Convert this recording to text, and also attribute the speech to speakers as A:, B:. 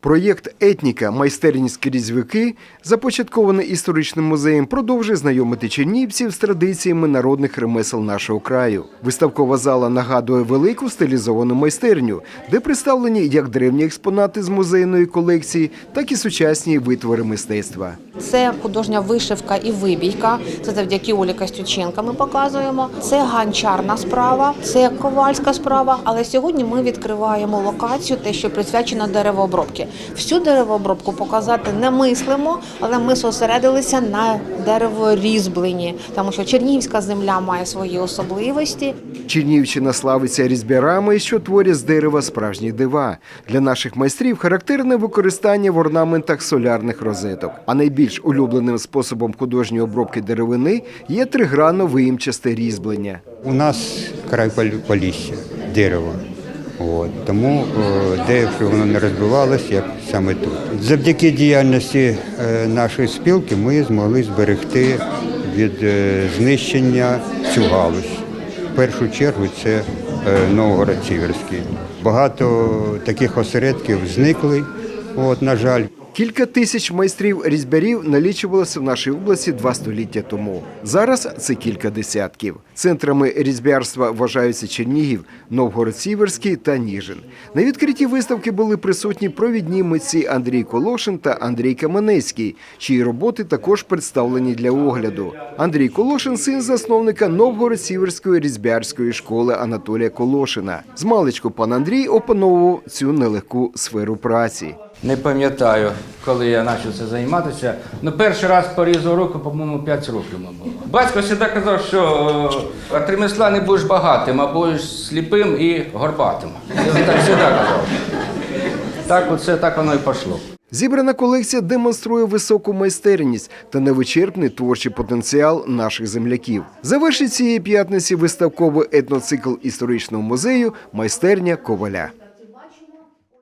A: Проєкт Етніка майстерність крізь започаткований історичним музеєм, продовжує знайомити чернігівців з традиціями народних ремесел нашого краю. Виставкова зала нагадує велику стилізовану майстерню, де представлені як древні експонати з музейної колекції, так і сучасні витвори мистецтва.
B: Це художня вишивка і вибійка. Це завдяки Олі Костюченка ми показуємо. Це ганчарна справа, це ковальська справа. Але сьогодні ми відкриваємо локацію, те, що присвячено деревообробці. Всю деревообробку показати не мислимо, але ми зосередилися на дереворізьбленні, тому що Чернігівська земля має свої особливості.
A: Чернігівщина славиться різьбярами, що творять з дерева справжні дива. Для наших майстрів характерне використання в орнаментах солярних розеток. А найбільш улюбленим способом художньої обробки деревини є тригранно виїмчасте різьблення.
C: У нас край полі- полісся, дерево. От, тому е, де б воно не розбивалося, як саме тут. Завдяки діяльності е, нашої спілки ми змогли зберегти від е, знищення цю галузь. В першу чергу це Новгород Сіверський. Багато таких осередків зникли, от, на жаль.
A: Кілька тисяч майстрів-різьбярів налічувалося в нашій області два століття тому. Зараз це кілька десятків. Центрами різьбярства вважаються Чернігів, Новгород-Сіверський та Ніжин. На відкритті виставки були присутні провідні митці Андрій Колошин та Андрій Каменецький, чиї роботи також представлені для огляду. Андрій Колошин син засновника Новгород-Сіверської різьбярської школи Анатолія Колошина. Змалечку пан Андрій опановував цю нелегку сферу праці.
D: Не пам'ятаю, коли я почав це займатися. Ну, перший раз порізав руку, по-моєму, 5 років було. Батько завжди казав, що е, від ремесла не будеш багатим, а будеш сліпим і горбатим. Він так завжди казав. Так, оце так воно і пішло.
A: Зібрана колекція демонструє високу майстерність та невичерпний творчий потенціал наших земляків. Завершить цієї п'ятниці виставковий етноцикл історичного музею майстерня Коваля.